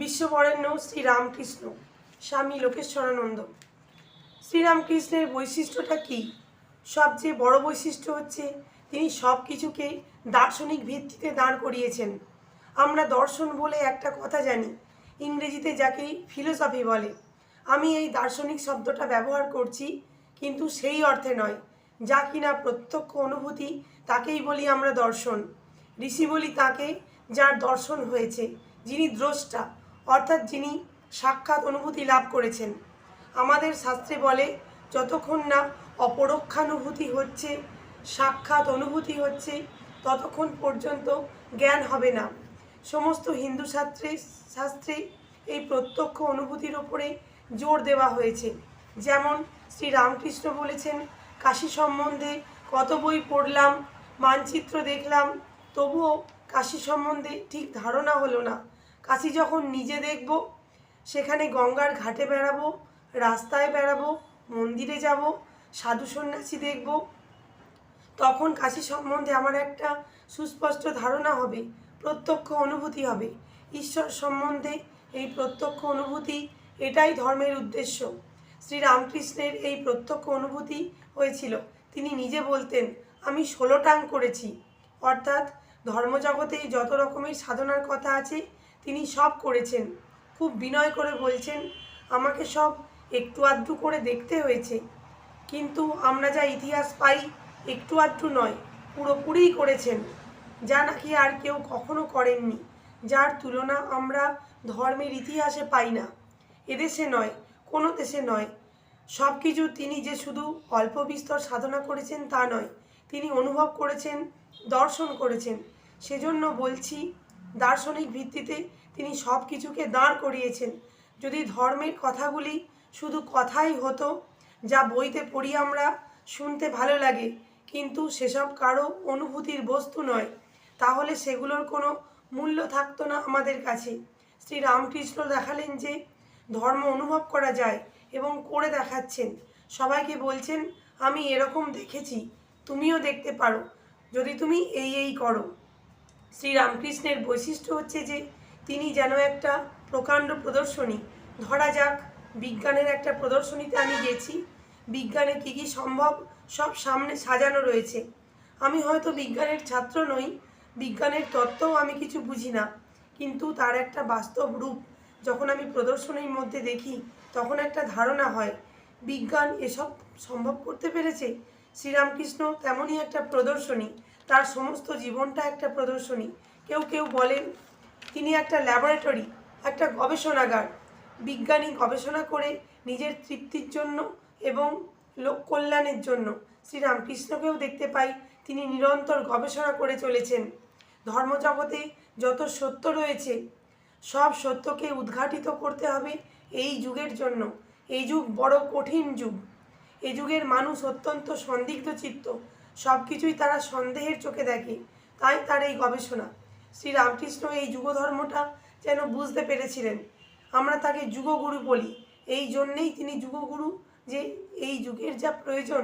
বিশ্ববরেণ্য শ্রীরামকৃষ্ণ, স্বামী লোকেশ্বরানন্দ। শ্রীরামকৃষ্ণের বৈশিষ্ট্যটা কি? সবচেয়ে বড় বৈশিষ্ট্য হচ্ছে, তিনি সব কিছুকে দার্শনিক ভিত্তিতে দাঁড় করিয়েছেন। আমরা দর্শন বলে একটা কথা জানি, ইংরেজিতে যাকে ফিলোসফি বলে। আমি এই দার্শনিক শব্দটা ব্যবহার করছি, কিন্তু সেই অর্থে নয়। যা কিনা প্রত্যক্ষ অনুভূতি, তাকেই বলি আমরা দর্শন। ঋষি বলি তাকে যার দর্শন হয়েছে, যিনি দ্রষ্টা। অর্থাৎ যিনি সাক্ষাৎ অনুভূতি লাভ করেছেন। আমাদের শাস্ত্রে বলে, যতক্ষণ না অপরোক্ষানুভূতি হচ্ছে, সাক্ষাৎ অনুভূতি হচ্ছে, ততক্ষণ পর্যন্ত জ্ঞান হবে না। সমস্ত হিন্দু শাস্ত্রে শাস্ত্রে এই প্রত্যক্ষ অনুভূতির ওপরে জোর দেওয়া হয়েছে। যেমন শ্রী রামকৃষ্ণ বলেছেন, কাশি সম্বন্ধে কত বই পড়লাম, মানচিত্র দেখলাম, তবুও কাশি সম্বন্ধে ঠিক ধারণা হলো না। কাশী যখন নিজে দেখব, সেখানে গঙ্গার ঘাটে বেড়াবো, রাস্তায় বেড়াবো, মন্দিরে যাব, সাধু সন্ন্যাসী দেখব, তখন কাশি সম্বন্ধে আমার একটা সুস্পষ্ট ধারণা হবে, প্রত্যক্ষ অনুভূতি হবে। ঈশ্বর সম্বন্ধে এই প্রত্যক্ষ অনুভূতি এটাই ধর্মের উদ্দেশ্য। শ্রী রামকৃষ্ণের এই প্রত্যক্ষ অনুভূতি হয়েছিল। তিনি নিজে বলতেন, আমি ষোলো টাং করেছি। অর্থাৎ ধর্মজগতে যত রকমের সাধনার কথা আছে, তিনি সব করেছেন। খুব বিনয় করে বলছেন, আমাকে সব একটু আধটু করে দেখতে হয়েছে। কিন্তু আমরা যা ইতিহাস পাই, একটু আধটু নয়, পুরোপুরিই করেছেন। যা নাকি আর কেউ কখনো করেননি। যার তুলনা আমরা ধর্মের ইতিহাসে পাই না। এদেশে নয়, কোনো দেশে নয়। সব কিছু তিনি যে শুধু অল্প বিস্তর সাধনা করেছেন তা নয়, তিনি অনুভব করেছেন, দর্শন করেছেন। সেজন্য বলছি, দার্শনিক ভিত্তিতে তিনি সব কিছুকে দাঁড় করিয়েছেন। যদি ধর্মের কথাগুলি শুধু কথাই হতো, যা বইতে পড়ি আমরা, শুনতে ভালো লাগে, কিন্তু সেসব কারও অনুভূতির বস্তু নয়, তাহলে সেগুলোর কোনো মূল্য থাকতো না আমাদের কাছে। শ্রী রামকৃষ্ণ দেখালেন যে, ধর্ম অনুভব করা যায় এবং করে দেখাচ্ছেন। সবাইকে বলছেন, আমি এরকম দেখেছি, তুমিও দেখতে পারো। যদি তুমি এই এই করো। শ্রী রামকৃষ্ণের বৈশিষ্ট্য হচ্ছে যে তিনি যেন একটা প্রকাণ্ড প্রদর্শনী, ধরা যাক বিজ্ঞানের একটা প্রদর্শনীতে আমি গেছি, বিজ্ঞানে কী কী সম্ভব সব সামনে সাজানো রয়েছে। আমি হয়তো বিজ্ঞানের ছাত্র নই, বিজ্ঞানের তত্ত্বও আমি কিছু বুঝি না, কিন্তু তার একটা বাস্তব রূপ, যখন আমি প্রদর্শনীর মধ্যে দেখি, তখন একটা ধারণা হয় বিজ্ঞান এসব সম্ভব করতে পেরেছে? শ্রীরামকৃষ্ণ তেমনই একটা প্রদর্শনী, তার সমস্ত জীবনটা একটা প্রদর্শনী। কেউ কেউ বলেন, তিনি একটা ল্যাবরেটরি একটা গবেষণাগার। বিজ্ঞানী গবেষণা করে নিজের তৃপ্তির জন্য এবং লোক কল্যাণের জন্য। শ্রীরামকৃষ্ণকেও দেখতে পাই, তিনি নিরন্তর গবেষণা করে চলেছেন। ধর্মজগতে যত সত্য রয়েছে, সব সত্যকে উদ্ঘাটিত করতে হবে এই যুগের জন্য। এই যুগ বড় কঠিন যুগ। এই যুগের মানুষ অত্যন্ত সন্দিগ্ধ চিত্ত। সব কিছুই তারা সন্দেহের চোখে দেখে। তাই তার এই গবেষণা। শ্রী রামকৃষ্ণ এই যুগধর্মটা যেন বুঝতে পেরেছিলেন। আমরা তাকে যুগগুরু বলি। এই জন্যেই তিনি যুগগুরু যে এই যুগের যা প্রয়োজন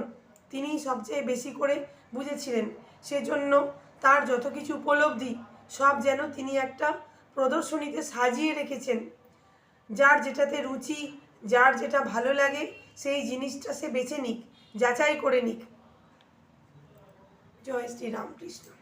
তিনি সবচেয়ে বেশি করে বুঝেছিলেন। সেজন্য তার যত কিছু উপলব্ধি, সব যেন তিনি একটা প্রদর্শনীতে সাজিয়ে রেখেছেন। যার যেটাতে রুচি যার যেটা ভালো লাগে সেই জিনিসটা সে বেছে নিক, যাচাই করে নিক। জয় শ্রী রামকৃষ্ণ।